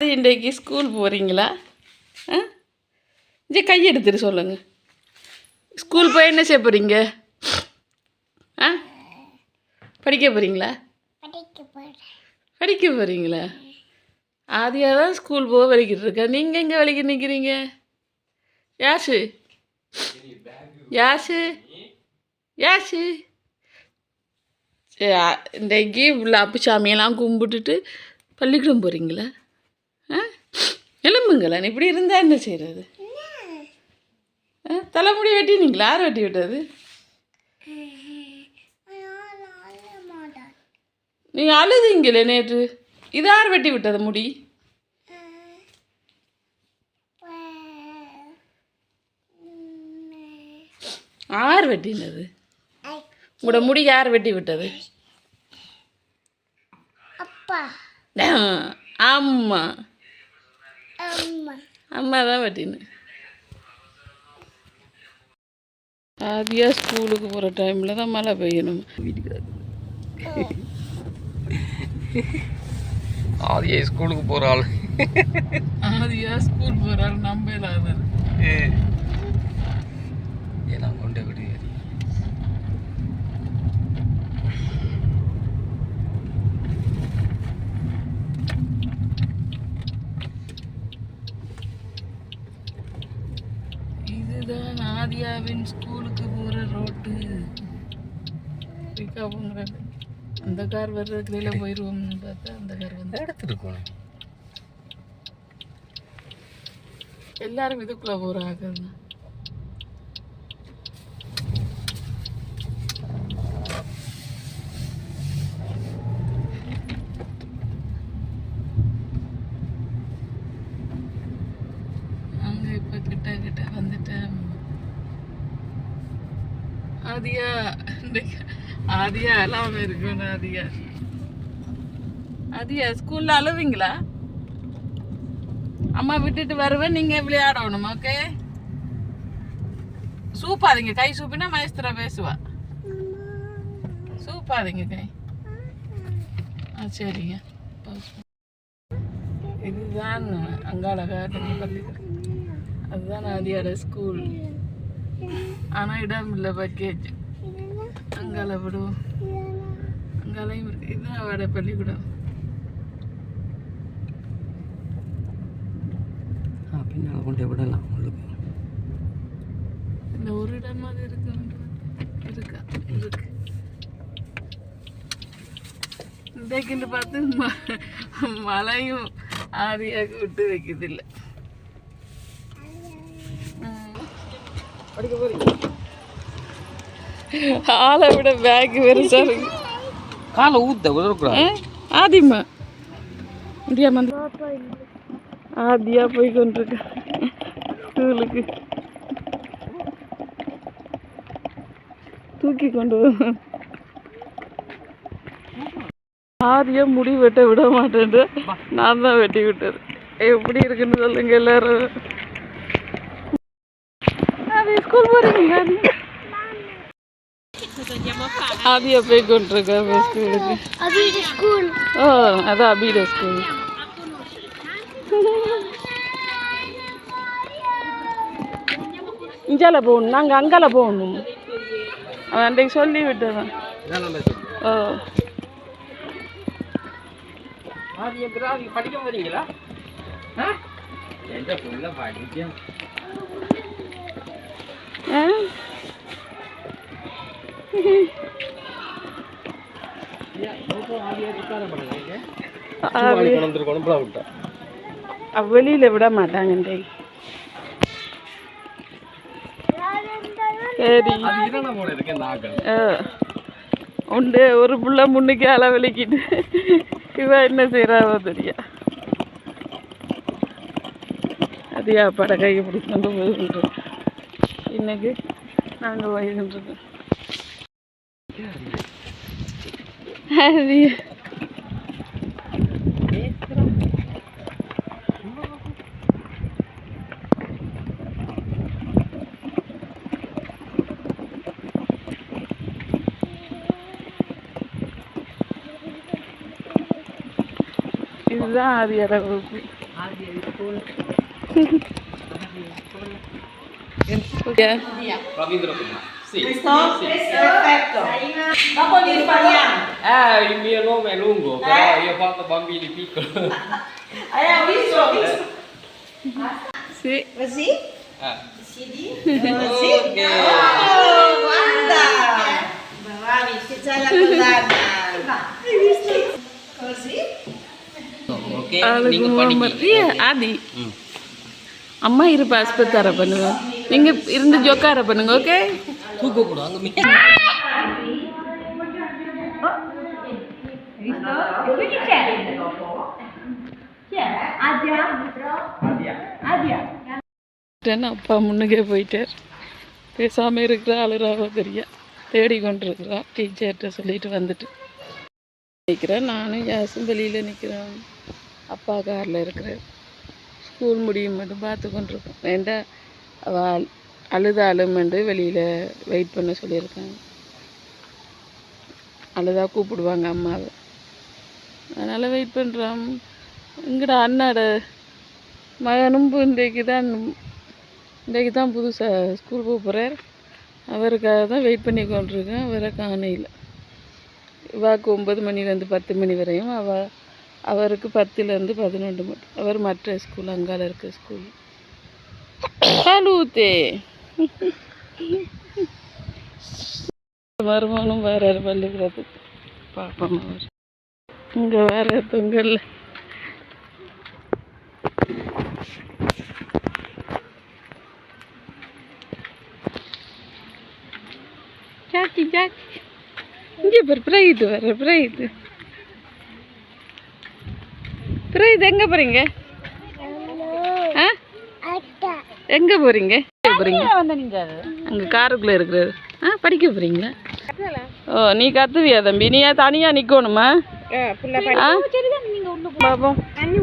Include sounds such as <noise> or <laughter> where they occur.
இன்றைக்கு ஸ்கூல் போகிறீங்களா ஆ? ஜி கை எடுத்துட்டு சொல்லுங்க. ஸ்கூல் போய் என்ன செய்ய போகிறீங்க ஆ? படிக்க போகிறீங்களா படிக்க போகிறீங்களா ஆதியாக தான் ஸ்கூல் போக வலிக்கிட்டு இருக்கா. நீங்கள் எங்கே வலிக்க நிற்கிறீங்க யாஷு யாஷு யாஷு இன்றைக்கு உள்ள அப்புசாமியெல்லாம் கும்பிட்டுட்டு பள்ளிக்கூடம் போகிறீங்களா எலும்புங்களா? இப்படி இருந்தால் என்ன செய்கிறது தலைமுடி வெட்டினீங்களா யார் வெட்டி விட்டது? நீங்கள் அழுதீங்களே நேற்று. இது யார் வெட்டி விட்டது முடி? யார் வெட்டினது. உங்களோட முடி யார் வெட்டி விட்டது? அப்பா. ஆ, அம்மா. தான் வெட்டினு ஆதியா ஸ்கூலுக்கு போகிற டைமில் தான் மழை பெய்யணும். ஆதியே ஸ்கூலுக்கு போகிற ஆள். ஆதியா ஸ்கூல் போகிறாள் நம்ப இல்லாத ஏன்னா கொண்டே விடு இதுதான் ஆதியாவின் ஸ்கூலுக்கு போகிற ரோட்டு. அந்த கார் வர்றதுக்குள்ள போயிடுவோம்னு பார்த்தா அந்த கார் வந்து. எடுத்துருக்கோம் எல்லாரும் இதுக்குள்ளே போகிறாங்க அங்கே இப்போ கிட்ட கிட்ட வந்துட்டேன் ஆதியா ஆதியா எல்லாம் இருக்கணும் ஆதியா. ஆதியா ஸ்கூல்ல அழுவீங்களா? அம்மா விட்டுட்டு வருவேன் நீங்க விளையாடணும் ஓகே சூப்பாதீங்க கை சூப்பினா மகேஸ்திரா பேசுவா. சூப்பாதீங்க கை. ஆ சரிங்க. இதுதான் அங்காள காட்டு அதுதான் ஆதியோட ஸ்கூல் ஆனால் இடம் இல்லை பக்கேஜ் அங்கால விடுவோம் அங்காலையும் இருக்கு. இதுதான் அவட பள்ளிக்கூடம். பின்னால் கொண்டே விடலாம் உங்களுக்கு. இந்த ஒரு இடமாவது இருக்கு? இருக்கா. இருக்கு இன்றைக்குன்னு பார்த்து மழையும் ஆதியாக விட்டு வைக்கிறதில்ல படிக்க போறீங்க ஆளை விட பேக் பெருசா இருக்கு காலை ஊத்த உதறக்கூடாது? ஆதிமா முடியாம ஆதியா போய் கொண்டிருக்க. ஸ்கூலுக்கு. தூக்கி கொண்டு. ஆதியா முடி வெட்ட விட மாட்டேன் நான் தான் வெட்டி விட்டது. எப்படி இருக்குன்னு சொல்லுங்க எல்லாரும். ஸ்கூல் போறீங்க ஆதியா போய் கொண்டிருக்க ஸ்கூலுக்கு அது ஓ அதான் அபிட ஸ்கூல் இஞ்சால போகணும் நாங்கள் அங்கால போகணும் அவன் அன்றைக்கு சொல்லி விட்டதான் ஓ ஆதி எத்தனை ஆதி படிக்க போறீங்களா எந்த புள்ள படிக்க ஆ? ஆவி- விட்டா அவ வெளியில விட மாட்டாங்க சரி. உண்டு ஒரு புள்ள முன்னுக்கு அளவலிக்கிட்டு இவ என்ன செய்யறாவோ தெரியா. அதியா Yine bir ben de ayrıldım. Her iyi. Güzel bir yere bulduk. <laughs> Ravindra Kumar. Sì. Perfetto. Dopo li ripariamo. Eh, il mio nome è lungo, però io ho fatto bambini piccoli. Eh, ho visto, ho visto. Sì. Così? Eh. Così? Ok. Oh, guarda. Bravi, che c'è la collana. Hai visto? Così? Okay ஆளுக்கு மூவர் ஏ ஆதி அம்மா இருப்பா ஆஸ்பத்தார பண்ணுவேன் நீங்கள் இருந்து ஜோக்கார பண்ணுங்க okay தூக்க கூடாது அப்பா முன்னுக்கே போயிட்டார். பேசாமல் இருக்கிற அழுறாவோ தெரிய. தேடி கொண்டிருக்கிறா. டீச்சர்கிட்ட சொல்லிட்டு வந்துட்டு. நிற்கிறேன் நானும் யாசும் வெளியில் நிற்கிறேன் அப்பா காரில் இருக்கிறேன் ஸ்கூல் முடியும் மட்டும் பார்த்து கொண்டிருக்கோம். வேண்டாம் அவள் அழுதாலுமெண்டு வெளியில் வெயிட் பண்ண சொல்லியிருக்காங்க. அழுதா கூப்பிடுவாங்க அம்மாவை. அதனால் வெயிட் பண்ணுறோம் இங்கடா அண்ணாட மகனும் இன்றைக்கு தான் இன்றைக்கு தான் புதுசாக ஸ்கூல் போக போகிறார் அவருக்காக தான் வெயிட் பண்ணி கொண்டிருக்கேன் அவரை காணையில் இவாக்கு ஒம்பது மணிலேருந்து பத்து மணி வரையும் அவ அவருக்கு பத்துலேருந்து பதினொன்று மட்டும். அவர் மற்ற ஸ்கூல் அங்கால இருக்க ஸ்கூல் Salute! மருமகனும் வேற பள்ளிக்கூடத்துக்கு பாப்போம் அவர். இங்கே வேற தொங்கல்ல ஜாக்கி ஜாக்கி. இங்கே பாரு பிரைது வர பிரைது பிரைது எங்கே போகிறீங்க எங்கே போகிறீங்க போகிறீங்க அங்கே காருக்குள்ளே இருக்கிறது ஆ படிக்க போகிறீங்க ஓ நீ கத்துவியா தம்பி? நீ ஏன் தனியாக நிற்கணுமா பாப்போம். தண்ணி